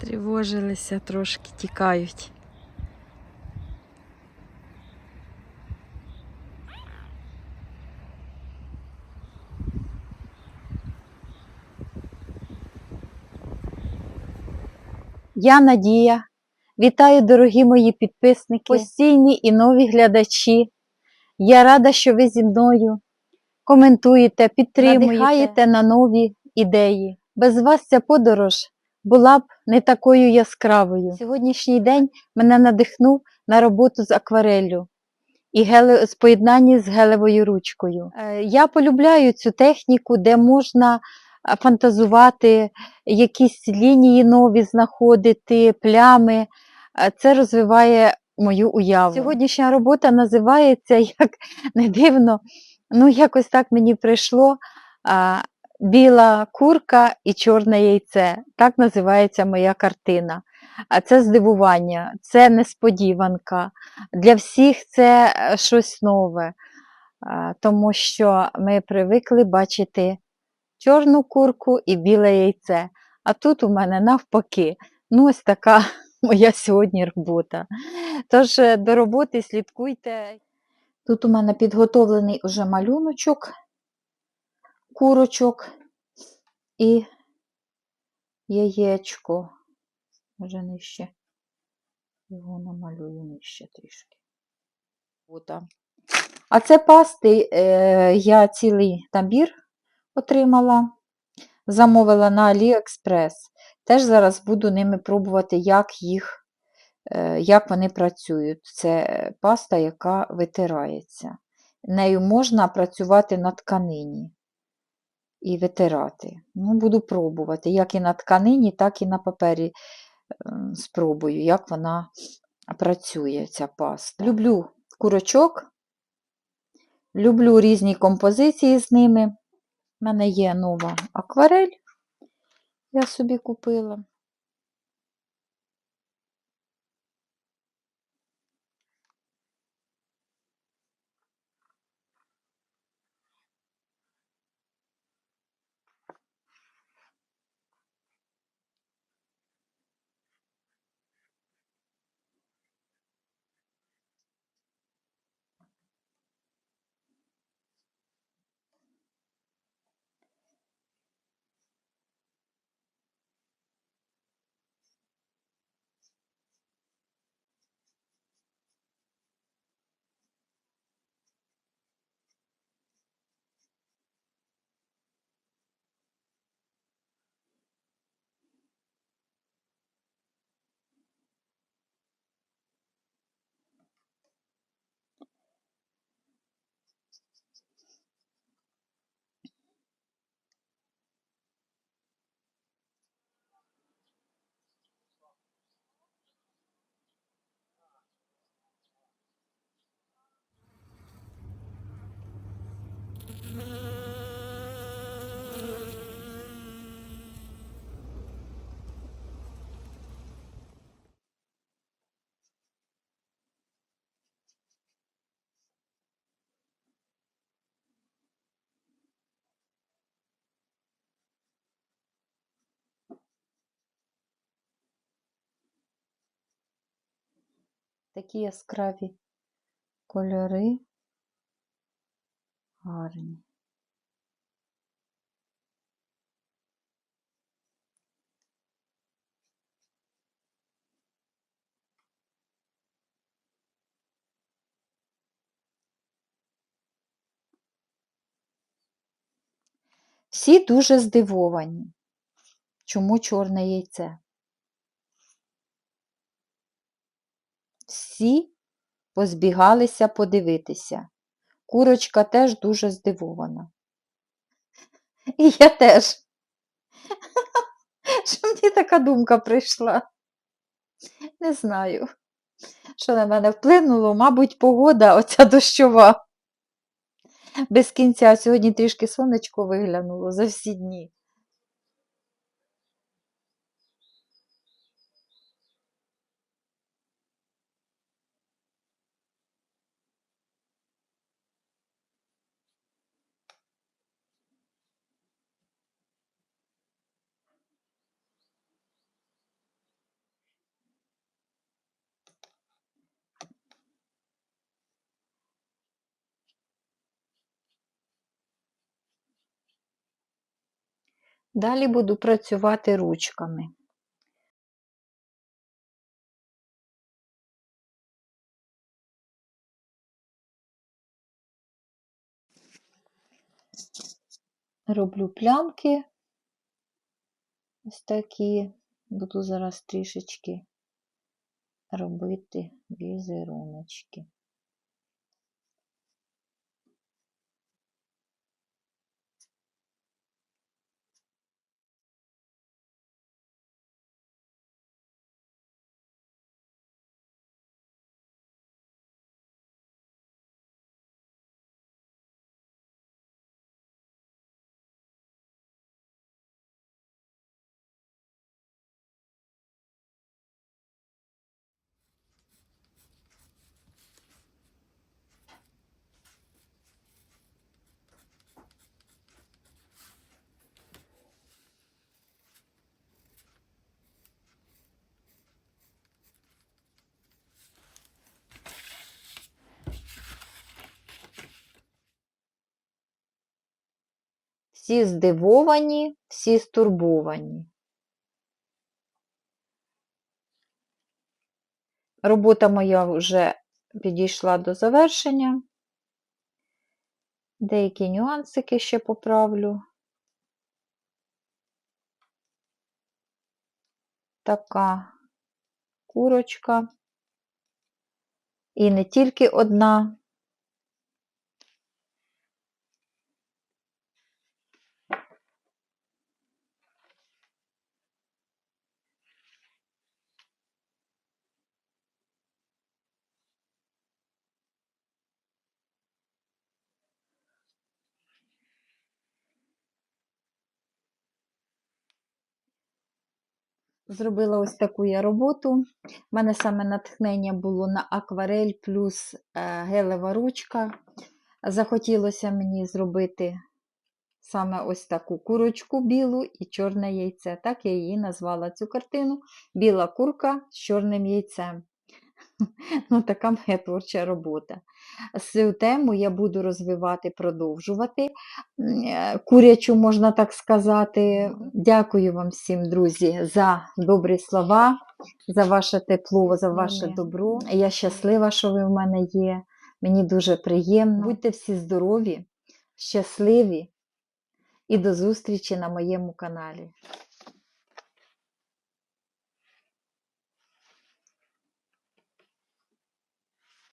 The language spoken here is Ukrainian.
Тривожилися, трошки тікають. Я Надія. Вітаю, дорогі мої підписники, постійні і нові глядачі. Я рада, що ви зі мною коментуєте, підтримуєте, надихаєте на нові ідеї. Без вас ця подорож була б не такою яскравою. Сьогоднішній день мене надихнув на роботу з аквареллю і геле... з поєднанні з гелевою ручкою. Е, Я полюбляю цю техніку, де можна фантазувати, якісь лінії нові знаходити, плями. Е, Це розвиває мою уяву. Сьогоднішня робота називається, як не дивно, ну якось так мені прийшло. Біла курка і чорне яйце. Так називається моя картина. А це здивування, це несподіванка. Для всіх це е, щось нове, тому що ми привикли бачити чорну курку і біле яйце. А тут у мене навпаки. Ну, ось така моя сьогодні робота. Тож е, до роботи слідкуйте. Тут у мене підготовлений уже малюночок, курочок і яєчко. Може нижче. Його намалюю нижче трішки. А це пасти е, я цілий набір отримала, замовила на AliExpress. Теж зараз буду ними пробувати, як їх, е, як вони працюють. Це паста, яка витирається. Нею можна працювати на тканині і витирати. Ну, буду пробувати, як і на тканині, так і на папері е, спробую, як вона працює, ця паста. Люблю курочок, люблю різні композиції з ними. У мене є нова акварель, я собі купила. Такі яскраві кольори гарні. Всі дуже здивовані. Чому чорне яйце? Всі позбігалися подивитися. Курочка теж дуже здивована. І я теж. Що мені така думка прийшла? Не знаю, що на мене вплинуло, мабуть, погода оця дощова. Без кінця сьогодні трішки сонечко виглянуло за всі дні. Далі буду працювати ручками. Роблю плямки. Ось такі. Буду зараз трішечки робити візеруночки. Всі здивовані, всі стурбовані. Робота моя вже підійшла до завершення. Деякі нюансики ще поправлю. Така курочка. І не тільки одна. Зробила ось таку я роботу. У мене саме натхнення було на акварель плюс е, гелева ручка. Захотілося мені зробити саме ось таку курочку білу і чорне яйце. Так я її назвала цю картину. Біла курка з чорним яйцем. Ну, така моя творча робота. Цю тему я буду розвивати, продовжувати. Е, Курячу, можна так сказати. Дякую вам всім, друзі, за добрі слова, за ваше тепло, за ваше Ні-ні. добро. Я щаслива, що ви в мене є. Мені дуже приємно. Будьте всі здорові, щасливі і до зустрічі на моєму каналі.